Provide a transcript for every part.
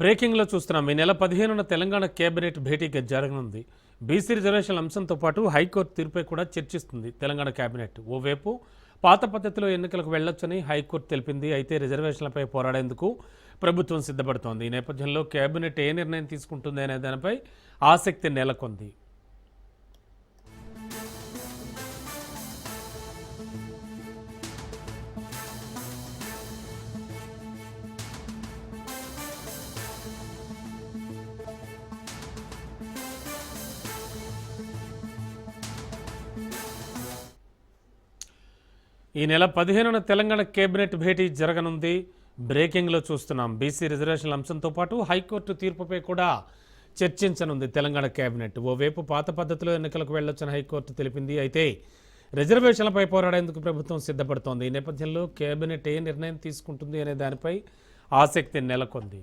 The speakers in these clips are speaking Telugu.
బ్రేకింగ్లో చూస్తున్నాం. ఈ నెల పదిహేనున తెలంగాణ కేబినెట్ భేటీగా జరగనుంది. బీసీ రిజర్వేషన్ల అంశంతో పాటు హైకోర్టు తీర్పై కూడా చర్చిస్తుంది తెలంగాణ కేబినెట్. ఓవైపు పాత పద్ధతిలో ఎన్నికలకు వెళ్ళొచ్చని హైకోర్టు తెలిపింది. అయితే రిజర్వేషన్లపై పోరాడేందుకు ప్రభుత్వం సిద్ధపడుతోంది. ఈ నేపథ్యంలో కేబినెట్ ఏ నిర్ణయం తీసుకుంటుంది అనే దానిపై ఆసక్తి నెలకొంది. ఈ నెల పదిహేనున తెలంగాణ కేబినెట్ భేటీ జరగనుంది. బ్రేకింగ్లో చూస్తున్నాం. బీసీ రిజర్వేషన్ల అంశంతో పాటు హైకోర్టు తీర్పుపై కూడా చర్చించనుంది తెలంగాణ కేబినెట్. ఓవైపు పాత పద్ధతిలో ఎన్నికలకు వెళ్ళొచ్చని హైకోర్టు తెలిపింది. అయితే రిజర్వేషన్లపై పోరాడేందుకు ప్రభుత్వం సిద్ధపడుతోంది. ఈ నేపథ్యంలో కేబినెట్ ఏ నిర్ణయం తీసుకుంటుంది అనే దానిపై ఆసక్తి నెలకొంది.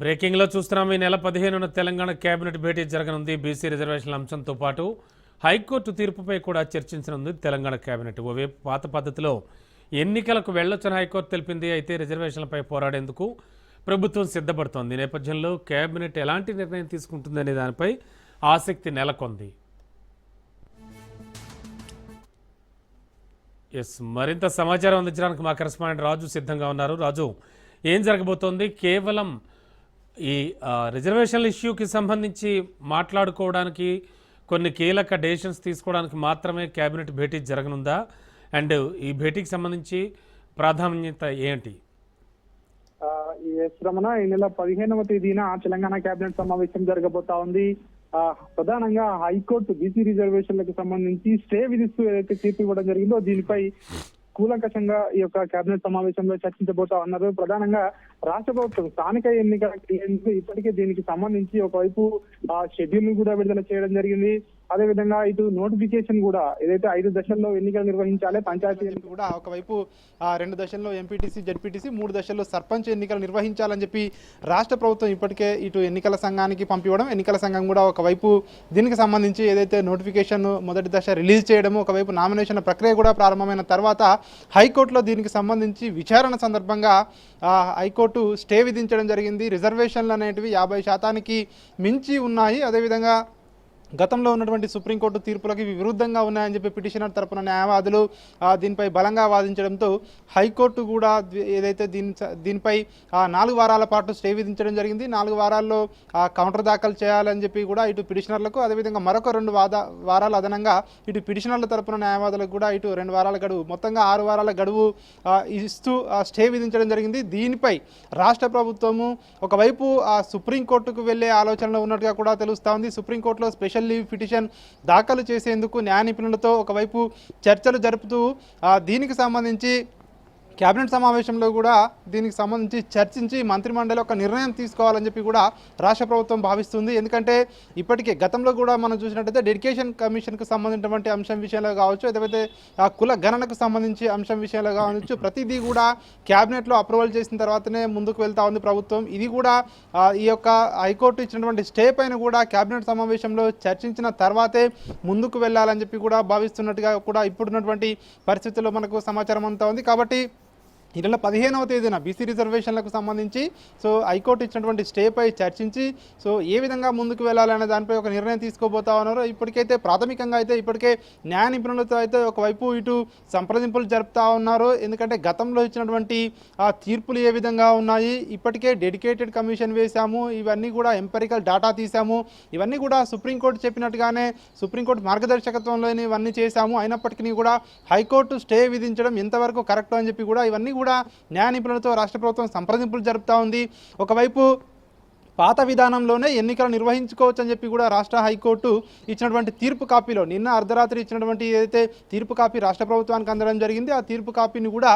బ్రేకింగ్లో చూస్తున్నాం. ఈ నెల పదిహేనున తెలంగాణ కేబినెట్ భేటీ జరగనుంది. బీసీ రిజర్వేషన్ల అంశంతో పాటు హైకోర్టు తీర్పుపై కూడా చర్చించనుంది తెలంగాణ కేబినెట్ ఓవైపు పాత పద్ధతిలో ఎన్నికలకు వెళ్ళొచ్చని హైకోర్టు తెలిపింది. అయితే రిజర్వేషన్లపై పోరాడేందుకు ప్రభుత్వం సిద్ధపడుతోంది. ఈ నేపథ్యంలో కేబినెట్ ఎలాంటి నిర్ణయం తీసుకుంటుందనే దానిపై ఆసక్తి నెలకొంది. ఎస్ మరింత సమాచారం అందించడానికి మా కరెస్పాండెంట్ రాజు సిద్ధంగా ఉన్నారు. రాజు ఏం జరగబోతోంది? కేవలం ఈ రిజర్వేషన్ రిజర్వేషన్ల ఇష్యూకి సంబంధించి మాట్లాడుకోవడానికి కొన్ని కీలక డెసిషన్స్ తీసుకోవడానికి మాత్రమే కేబినెట్ భేటీ జరగనుందా? అండ్ ఈ భేటీకి సంబంధించి ప్రాధాన్యత ఏంటి? ఈ రమణ ఈ నెల పదిహేనవ తేదీన తెలంగాణ కేబినెట్ సమావేశం జరగబోతా ఉంది. ప్రధానంగా హైకోర్టు బీసీ రిజర్వేషన్లకు సంబంధించి స్టే విధిస్తూ ఏదైతే తీర్పు ఇవ్వడం జరిగిందో దీనిపై కూలంకషంగా ఈ యొక్క కేబినెట్ సమావేశంలో చర్చించబోతా ఉన్నారు. ప్రధానంగా రాష్ట్ర ప్రభుత్వం స్థానిక ఎన్నికల ఇప్పటికే దీనికి సంబంధించి ఒకవైపు ఆ షెడ్యూల్ని కూడా విడుదల చేయడం జరిగింది. అదే విధంగా ఇటు నోటిఫికేషన్ కూడా ఏదైతే ఐదు దశల్లో ఎన్నికలు నిర్వహించాలి పంచాయతీ ఎన్నికలు కూడా ఒకవైపు రెండు దశల్లో ఎంపీటీసీ జడ్పీటీసీ మూడు దశల్లో సర్పంచ్ ఎన్నికలు నిర్వహించాలని చెప్పి రాష్ట్ర ప్రభుత్వం ఇప్పటికే ఇటు ఎన్నికల సంఘానికి పంపివ్వడం ఎన్నికల సంఘం కూడా ఒకవైపు దీనికి సంబంధించి ఏదైతే నోటిఫికేషన్ మొదటి దశ రిలీజ్ చేయడము ఒకవైపు నామినేషన్ ప్రక్రియ కూడా ప్రారంభమైన తర్వాత హైకోర్టులో దీనికి సంబంధించి విచారణ సందర్భంగా హైకోర్టు స్టే విధించడం జరిగింది. రిజర్వేషన్లు అనేటివి యాభై శాతానికి మించి ఉన్నాయి. అదేవిధంగా గతంలో ఉన్నటువంటి సుప్రీంకోర్టు తీర్పులకి విరుద్ధంగా ఉన్నాయని చెప్పి పిటిషనర్ తరపున న్యాయవాదులు దీనిపై బలంగా వాదించడంతో హైకోర్టు కూడా ఏదైతే దీని దీనిపై నాలుగు వారాల పాటు స్టే విధించడం జరిగింది. నాలుగు వారాల్లో కౌంటర్ దాఖలు చేయాలని చెప్పి కూడా ఇటు పిటిషనర్లకు అదేవిధంగా మరొక రెండు వాద వారాలు అదనంగా ఇటు పిటిషనర్ల తరపున న్యాయవాదులకు కూడా ఇటు రెండు వారాల గడువు మొత్తంగా ఆరు వారాల గడువు ఇస్తూ స్టే విధించడం జరిగింది. దీనిపై రాష్ట్ర ప్రభుత్వము ఒకవైపు ఆ సుప్రీంకోర్టుకు వెళ్ళే ఆలోచనలో ఉన్నట్టుగా కూడా తెలుస్తూ ఉంది. సుప్రీంకోర్టులో స్పెషల్ లీవ్ పిటిషన్ దాఖలు చేసేందుకు న్యాయ నిపుణులతో ఒకవైపు చర్చలు జరుపుతూ దీనికి సంబంధించి కేబినెట్ సమావేశంలో కూడా దీనికి సంబంధించి చర్చించి మంత్రిమండలి ఒక నిర్ణయం తీసుకోవాలని చెప్పి కూడా రాష్ట్ర ప్రభుత్వం భావిస్తుంది. ఎందుకంటే ఇప్పటికే గతంలో కూడా మనం చూసినట్టయితే డెడికేషన్ కమిషన్కు సంబంధించినటువంటి అంశం విషయంలో కావచ్చు లేకపోతే ఆ కుల గణనకు సంబంధించి అంశం విషయంలో కావచ్చు ప్రతిదీ కూడా క్యాబినెట్లో అప్రూవల్ చేసిన తర్వాతనే ముందుకు వెళ్తా ఉంది ప్రభుత్వం. ఇది కూడా ఈ యొక్క హైకోర్టు ఇచ్చినటువంటి స్టే పైన కూడా క్యాబినెట్ సమావేశంలో చర్చించిన తర్వాతే ముందుకు వెళ్ళాలని చెప్పి కూడా భావిస్తున్నట్టుగా కూడా ఇప్పుడున్నటువంటి పరిస్థితుల్లో మనకు సమాచారం అంతా ఉంది. కాబట్టి ఈ నెల పదిహేనవ తేదీన బీసీ రిజర్వేషన్లకు సంబంధించి సో హైకోర్టు ఇచ్చినటువంటి స్టేపై చర్చించి సో ఏ విధంగా ముందుకు వెళ్ళాలనే దానిపై ఒక నిర్ణయం తీసుకోబోతా ఉన్నారో ఇప్పటికైతే ప్రాథమికంగా అయితే ఇప్పటికే న్యాయ నిపుణులతో అయితే ఒకవైపు ఇటు సంప్రదింపులు జరుపుతూ ఉన్నారు. ఎందుకంటే గతంలో ఇచ్చినటువంటి ఆ తీర్పులు ఏ విధంగా ఉన్నాయి ఇప్పటికే డెడికేటెడ్ కమిషన్ వేశాము ఇవన్నీ కూడా ఎంపెరికల్ డాటా తీసాము ఇవన్నీ కూడా సుప్రీంకోర్టు చెప్పినట్టుగానే సుప్రీంకోర్టు మార్గదర్శకత్వంలోని ఇవన్నీ చేశాము అయినప్పటికీ కూడా హైకోర్టు స్టే విధించడం ఎంతవరకు కరెక్ట్ అని చెప్పి కూడా ఇవన్నీ కూడా న్యాయ నిపుణులతో రాష్ట్ర ప్రభుత్వం సంప్రదింపులు జరుపుతూ ఉంది. ఒకవైపు పాత విధానంలోనే ఎన్నికలు నిర్వహించుకోవచ్చు అని చెప్పి కూడా రాష్ట్ర హైకోర్టు ఇచ్చినటువంటి తీర్పు కాపీలో నిన్న అర్ధరాత్రి ఇచ్చినటువంటి ఏదైతే తీర్పు కాపీ రాష్ట్ర ప్రభుత్వానికి అందడం జరిగింది ఆ తీర్పు కాపీని కూడా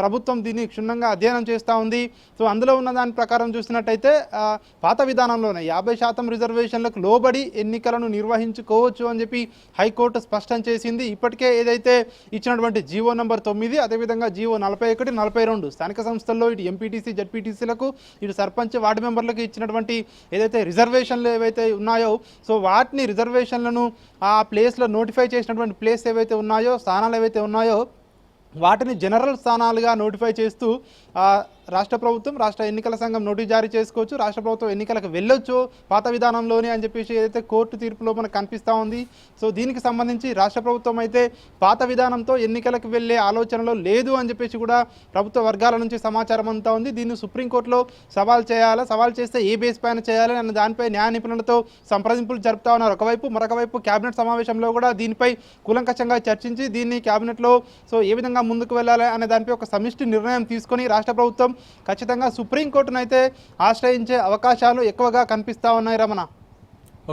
ప్రభుత్వం దీన్ని క్షుణ్ణంగా అధ్యయనం చేస్తూ ఉంది. సో అందులో ఉన్న దాని ప్రకారం చూసినట్టయితే పాత విధానంలోనే యాభై శాతం రిజర్వేషన్లకు లోబడి ఎన్నికలను నిర్వహించుకోవచ్చు అని చెప్పి హైకోర్టు స్పష్టం చేసింది. ఇప్పటికే ఏదైతే ఇచ్చినటువంటి జీవో నెంబర్ తొమ్మిది అదేవిధంగా జీవో నలభై ఒకటి నలభై రెండు స్థానిక సంస్థల్లో ఇటు ఎంపీటీసీ జడ్పీటీసీలకు ఇటు సర్పంచ్ వార్డు మెంబర్లకు ఇచ్చినటువంటి ఏదైతే రిజర్వేషన్లు ఏవైతే ఉన్నాయో సో వాటిని రిజర్వేషన్లను ఆ ప్లేస్లో నోటిఫై చేసినటువంటి ప్లేస్ ఏవైతే ఉన్నాయో స్థానాలు ఏవైతే ఉన్నాయో వాటిని జనరల్ స్థానాలుగా నోటిఫై చేస్తూ రాష్ట్ర ప్రభుత్వం రాష్ట్ర ఎన్నికల సంఘం నోటీస్ జారీ చేసుకోవచ్చు. రాష్ట్ర ప్రభుత్వం ఎన్నికలకు వెళ్ళొచ్చు పాత విధానంలోనే అని చెప్పేసి ఏదైతే కోర్టు తీర్పులో మనకు కనిపిస్తూ ఉంది. సో దీనికి సంబంధించి రాష్ట్ర ప్రభుత్వం అయితే పాత విధానంతో ఎన్నికలకు వెళ్ళే ఆలోచనలో లేదు అని చెప్పేసి కూడా ప్రభుత్వ వర్గాల నుంచి సమాచారం అంతా ఉంది. దీన్ని సుప్రీంకోర్టులో సవాల్ చేయాలా? సవాల్ చేస్తే ఏ బేస్ పైన చేయాలి అన్న దానిపై న్యాయ నిపుణులతో సంప్రదింపులు జరుపుతా ఉన్నారు. ఒకవైపు మరొక వైపు కేబినెట్ సమావేశంలో కూడా దీనిపై కూలంకషంగా చర్చించి దీన్ని కేబినెట్లో సో ఏ విధంగా ముందుకు వెళ్ళాలి అనే దానిపై ఒక సమిష్టి నిర్ణయం తీసుకొని రాష్ట్ర ప్రభుత్వం ఖచ్చితంగా అయితే ఆశ్రయించే అవకాశాలు ఎక్కువగా కనిపిస్తా ఉన్నాయి Ramana.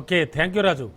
Okay thank you Raju.